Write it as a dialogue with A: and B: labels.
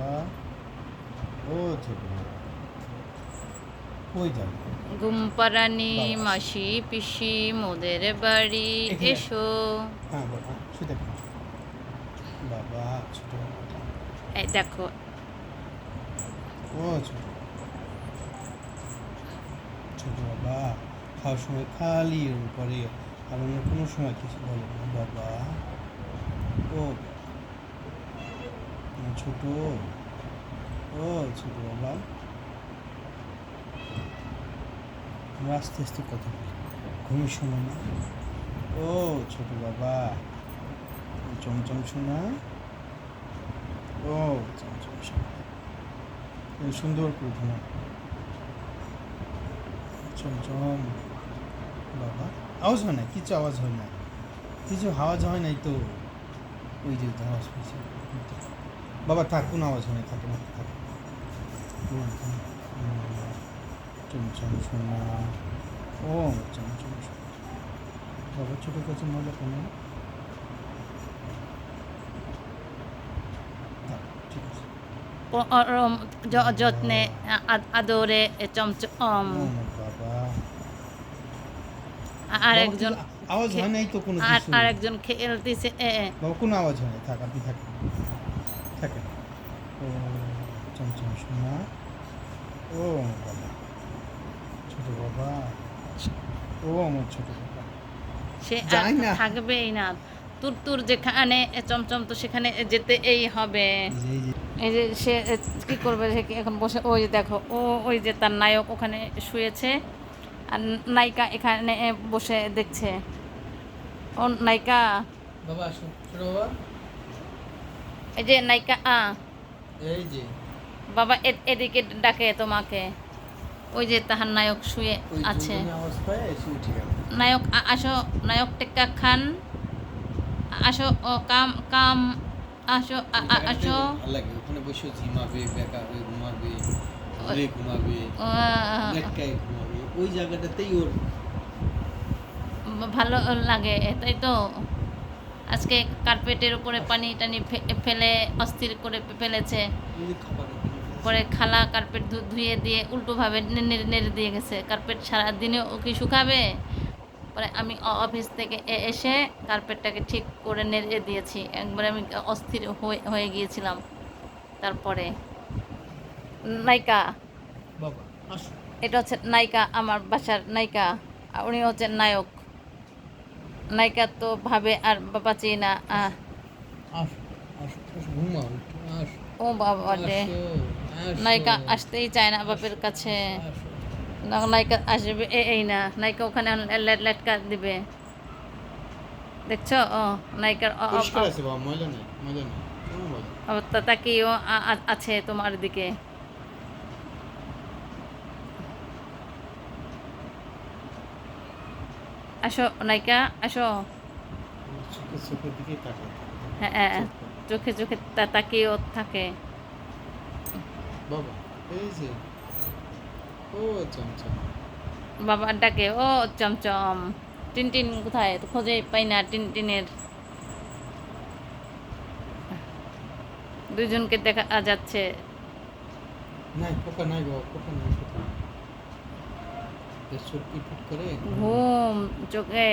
A: বাবা ও ছোট বাবা।
B: মাসি পিসি মোদের বাড়ি এসো।
A: হ্যাঁ বাবা দেখো বাবা ছোট বাবা
B: এই দেখো।
A: ও ছোট ছোট বাবা খাওয়ার সময় খালি এরকম করে। আর অন্য কোনো সময় কিছু বলে না বাবা। ও ছোট। ও, ছোট বাবা। আস্তে আস্তে কথা বলি। ঘুমের সময় না। ও, ছোট বাবা। চমচম শোনা। ও, চমচম শোনা। সুন্দর করে ঘুমা। চমচম বাবা। আওয়াজ হয় না? কিছু আওয়াজ হয় না। কিছু আওয়াজ হয় নাই তো। ওই যে আওয়াজ পেয়েছে বাবা থাক কোনো আওয়াজ হয় না থাকে না থাক ঘুমা, ঘুমা। চমচম শোনা ও চমচম বাবা ছোটো কাছে মজা কেন
B: যত্নে আদরে চমচম
A: ও আওয়াজ হয় নাই তো কোনো
B: আর
A: কিছু
B: আর একজন খেলতেছে।
A: বাবা কোনো আওয়াজ হয় না থাক আপনি থাকেন থাকেন ও চমচম শোনা ও বাবা। ছোট বাবা। ও আমার ছোট বাবা।
B: সে আর থাকবেই না। তুর তুর যেখানে চমচম তো সেখানে যেতে এই হবে
A: এই যে
B: সে কি করবে সে এখন বসে ওই যে দেখো ও ওই যে তার নায়ক ওখানে শুয়েছে। আর নায়িকা এখানে বসে দেখছে। ও নায়িকা।
A: বাবা আসো। ছোট বাবা।
B: এই যে নায়িকা আ।
A: এই যে।
B: বাবা এদিকে ডাকে তোমাকে। ওই যে তাহার নায়ক শুয়ে আছে। নায়ক আসো। নায়ক টেক্কা খান। আসো ও কাম কাম। আসো আসো।
A: ওখানে বসে ঝিমাবে বেকা হয়ে ঘুমাবে ঘুমাবে। ওই জায়গাটাতেই ওর
B: ভালো লাগে তাই তো। আজকে কার্পেটের উপরে পানি টানি ফেলে অস্থির করে ফেলেছে। পরে খালা কার্পেট ধুয়ে দিয়ে উল্টোভাবে নেড়ে নেড়ে দিয়ে গেছে। কার্পেট সারা দিনে ও কি শুকাবে? পরে আমি অফিস থেকে এসে কার্পেটটাকে ঠিক করে নেড়ে দিয়েছি। একবারে আমি অস্থির হয়ে হয়ে গিয়েছিলাম। তারপরে নায়িকা। এটা হচ্ছে নায়িকা আমার বাসার নায়িকা। উনি হচ্ছেন নায়ক। নায়িকা তো ভাবে আর বাঁচি না ও বাবা রে নায়িকা আসতেই চায় না বাপের কাছে। না, নায়িকা আসবে এ- এই না। নায়িকা ওখানে লেটকা দিবে। দেখছ? ও নায়িকার। অবস্থা তাকিয়েও আ- আছে তোমার দিকে। আসো নায়িকা আসো।
A: থাকে।
B: হ্যাঁ হ্যাঁ, চোখে চোখে তাকিয়েও থাকে।
A: বাবা এই যে। ও চমচম।
B: বাবা ডাকে ও চমচম। টিনটিন কোথায়? তো খোঁজে পাই না টিনটিনের দুজনকে দেখা যাচ্ছে।
A: নাই পোকা নাই বাবা পোকা নাই পোকা নাই চোখ পিট করে
B: ঘুম চোখে